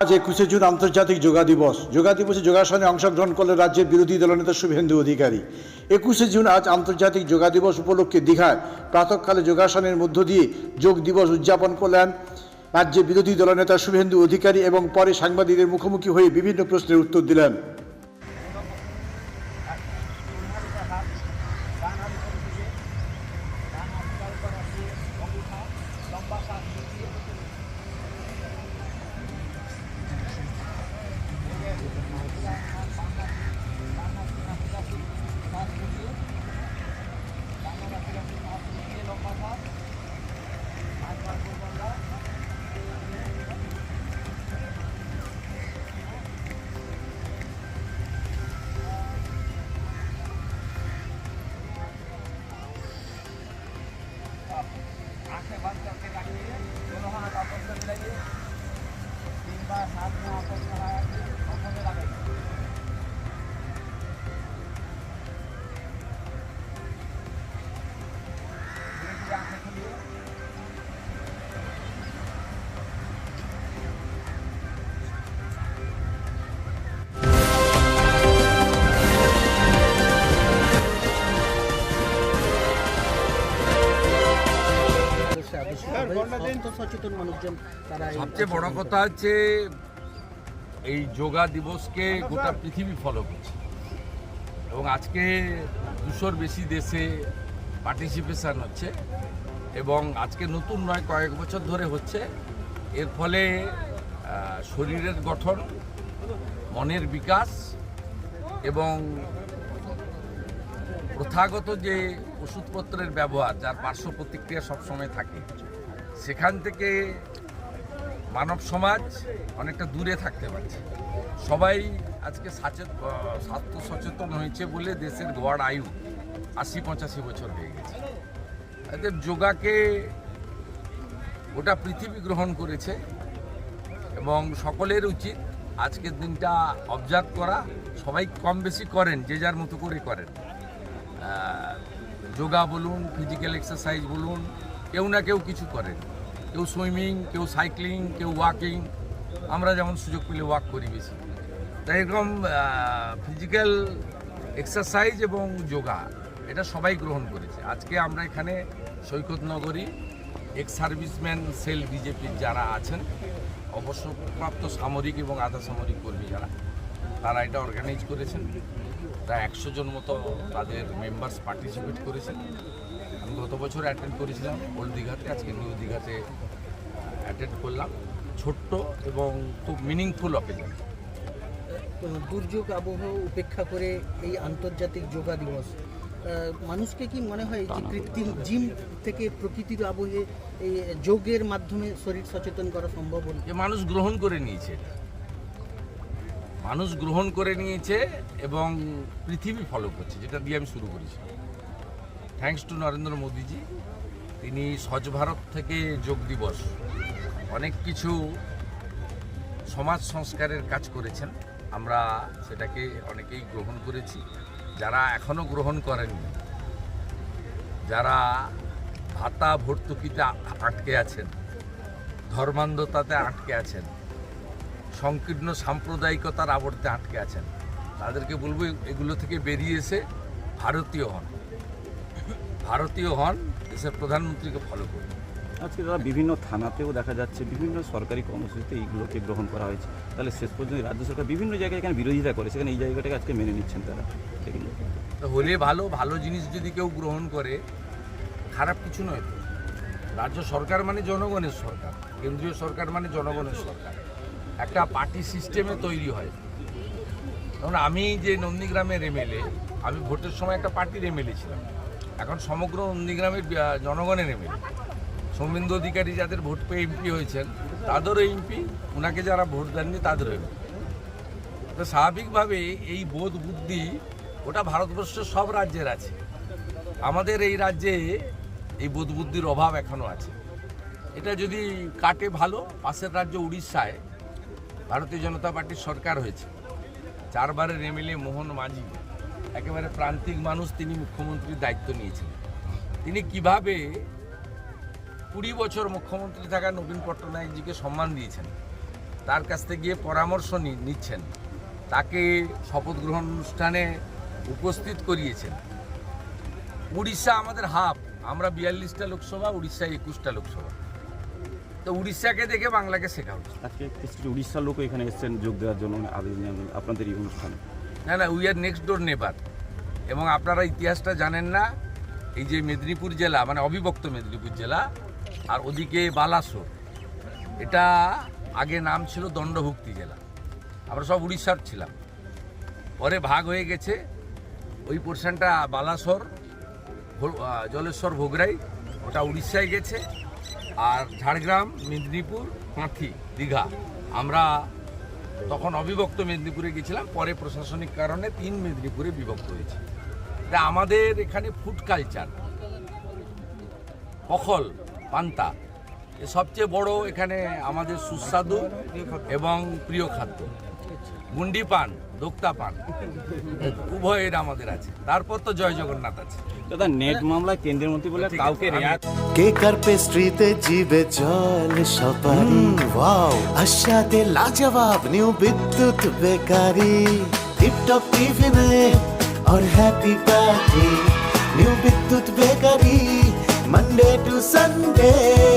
আজ একুশে জুন আন্তর্জাতিক যোগা দিবস। যোগা দিবসে যোগাসনে অংশগ্রহণ করলেন রাজ্যের বিরোধী দলনেতা শুভেন্দু অধিকারী। একুশে জুন আজ আন্তর্জাতিক যোগা দিবস উপলক্ষে দীঘায় প্রাতকালে যোগাসনের মধ্য দিয়ে যোগ দিবস উদযাপন করলেন রাজ্যের বিরোধী দলনেতা শুভেন্দু অধিকারী এবং পরে সাংবাদিকদের মুখোমুখি হয়ে বিভিন্ন প্রশ্নের উত্তর দিলেন। সচেতন মানুষজন তারা সবচেয়ে বড় কথা হচ্ছে এই যোগা দিবসকে গোটা পৃথিবী ফলো করছে। এবং আজকে দুশোর বেশি দেশে পার্টিসিপেশন হচ্ছে এবং আজকে নতুন নয় কয়েক বছর ধরে হচ্ছে। এর ফলে শরীরের গঠন মনের বিকাশ এবং প্রথাগত যে ওষুধপত্রের ব্যবহার যার পার্শ্ব প্রতিক্রিয়া সবসময় থাকে। সেখান থেকে মানব সমাজ অনেকটা দূরে থাকতে পারছে। সবাই আজকে স্বাস্থ্য সচেতন হয়েছে বলে দেশের গড় আয়ু আশি পঁচাশি বছর হয়ে গেছে। এদের যোগাকে গোটা পৃথিবী গ্রহণ করেছে এবং সকলের উচিত আজকের দিনটা অবজার্ভ করা। সবাই কম বেশি করেন, যে যার মতো করে করেন। যোগা বলুন ফিজিক্যাল এক্সারসাইজ বলুন কেউ না কেউ কিছু করেন কেউ সুইমিং, কেউ সাইক্লিং, কেউ ওয়াকিং। আমরা যেমন সুযোগ পেলে ওয়াক করি বেশি। তাই এরকম ফিজিক্যাল এক্সারসাইজ এবং যোগা, এটা সবাই গ্রহণ করেছে। আজকে আমরা এখানে সৈকত নগরী এক্স সার্ভিসম্যান সেল বিজেপির যারা আছেন, অবসরপ্রাপ্ত সামরিক এবং আধা সামরিক কর্মী যারা, তারা এটা অর্গানাইজ করেছেন। প্রায় একশো জন মতো তাদের মেম্বার্স পার্টিসিপেট করেছেন। আমি গত বছর অ্যাটেন্ড করেছিলাম ওল্ড দীঘাতে আজকে নিউ দীঘাতে অ্যাটেন্ড করলাম। ছোট্ট এবং খুব মিনিংফুল অকেজন দুর্যোগ আবহাওয়া উপেক্ষা করে এই আন্তর্জাতিক যোগা দিবস। মানুষকে কি মনে হয় যে কৃত্রিম জিম থেকে প্রকৃতির আবহে এই যোগের মাধ্যমে শরীর সচেতন করা সম্ভব হল? যে মানুষ গ্রহণ করে নিয়েছে। মানুষ গ্রহণ করে নিয়েছে এবং পৃথিবী ফলো করছে যেটা দিয়ে আমি শুরু করেছি থ্যাঙ্কস টু নরেন্দ্র মোদীজি, তিনি স্বচ্ছ ভারত থেকে যোগ দিবস, অনেক কিছু সমাজ সংস্কারের কাজ করেছেন, আমরা সেটাকে অনেকেই গ্রহণ করেছি, যারা এখনও গ্রহণ করেননি, যারা ভাতা ভর্তুকিতে আটকে আছেন, ধর্মান্ধতাতে আটকে আছেন, সংকীর্ণ সাম্প্রদায়িকতার আবর্তে আটকে আছেন, তাদেরকে বলব এগুলো থেকে বেরিয়ে এসে ভারতীয় হন। ভারতীয় হন দেশের প্রধানমন্ত্রীকে ফলো করুন। আজকে দাদা বিভিন্ন থানাতেও দেখা যাচ্ছে বিভিন্ন সরকারি কর্মসূচিতে এইগুলোকে গ্রহণ করা হয়েছে। তাহলে শেষ পর্যন্ত রাজ্য সরকার বিভিন্ন জায়গায় এখানে বিরোধিতা করে সেখানে এই জায়গাটাকে আজকে মেনে নিচ্ছেন তারা। এগুলো তো হলে ভালো ভালো জিনিস যদি কেউ গ্রহণ করে খারাপ কিছু নয় তো। রাজ্য সরকার মানে জনগণের সরকার কেন্দ্রীয় সরকার মানে জনগণের সরকার। একটা পার্টি সিস্টেমে তৈরি হয়। যেমন আমি যে নন্দীগ্রামের এমএলএ আমি ভোটের সময় একটা পার্টির এমএলএ ছিলাম। এখন সমগ্র নন্দীগ্রামের জনগণের এমএলএ সৌমেন্দু অধিকারী যাদের ভোট পেয়ে এমপি হয়েছেন, তাদেরও এমপি ওনাকে যারা ভোট দেননি তাদেরও এমপি। তো স্বাভাবিকভাবে এই বোধ বুদ্ধি ওটা ভারতবর্ষের সব রাজ্যের আছে। আমাদের এই রাজ্যে এই বোধ বুদ্ধির অভাব এখনও আছে। এটা যদি কাটে ভালো, পাশের রাজ্য উড়িষ্যায় ভারতীয় জনতা পার্টির সরকার হয়েছে। চারবারের এমএলএ মোহন মাঝি। একেবারে প্রান্তিক মানুষ তিনি মুখ্যমন্ত্রীর দায়িত্ব নিয়েছিলেন। তিনি কীভাবে কুড়ি বছর মুখ্যমন্ত্রী থাকা নবীন পট্টনায়কজিকে সম্মান দিয়েছেন, তার কাছ থেকে গিয়ে পরামর্শ নিচ্ছেন, তাকে শপথ গ্রহণ অনুষ্ঠানে উপস্থিত করিয়েছেন। উড়িষ্যা আমাদের হাফ আমরা বিয়াল্লিশটা লোকসভা উড়িষ্যা একুশটা লোকসভা। তো উড়িষ্যাকে দেখে বাংলাকে শেখা হচ্ছে আজকে উড়িষ্যার লোক এখানে এসেছেন যোগ দেওয়ার জন্য আবেদন আপনাদের এই অনুষ্ঠানে। না না উই আর নেক্সট ডোর নেবার এবং আপনারা ইতিহাসটা জানেন না, এই যে মেদিনীপুর জেলা মানে অবিভক্ত মেদিনীপুর জেলা, আর ওদিকে বালাসোর। এটা আগে নাম ছিল দণ্ডভুক্তি জেলা। আমরা সব উড়িষ্যার ছিলাম। পরে ভাগ হয়ে গেছে, ওই পোর্শনটা বালাসোর জলেশ্বর ভোগরাই, ওটা উড়িষ্যায় গেছে। আর ঝাড়গ্রাম, মেদিনীপুর, কাঁথি, দীঘা। আমরা তখন অবিভক্ত মেদিনীপুরে গেছিলাম, পরে প্রশাসনিক কারণে তিন মেদিনীপুরে বিভক্ত হয়েছে। আমাদের এখানে ফুড কালচার অখল পান্তা। সবচেয়ে বড় এখানে আমাদের সুস্বাদু এবং প্রিয় খাদ্য গুন্ডি পান দোক্তা পান উভয়ের আমাদের আছে তারপর তো জয় জগন্নাথ আছে দাদা নেট মামলায় কেন্দ্রের মন্ত্রী বলে ঠিক আছে, কাউকে আমি- রেয়াত কেকার পেস্ট্রিতে জিবে জল সপারি ওয়াও আশাতে লাজবাব নিউ বিদ্যুৎ বেকারি টিপটপ টিফিনে और happy party new Bidyut bakery Monday to Sunday ছোট বড় সবার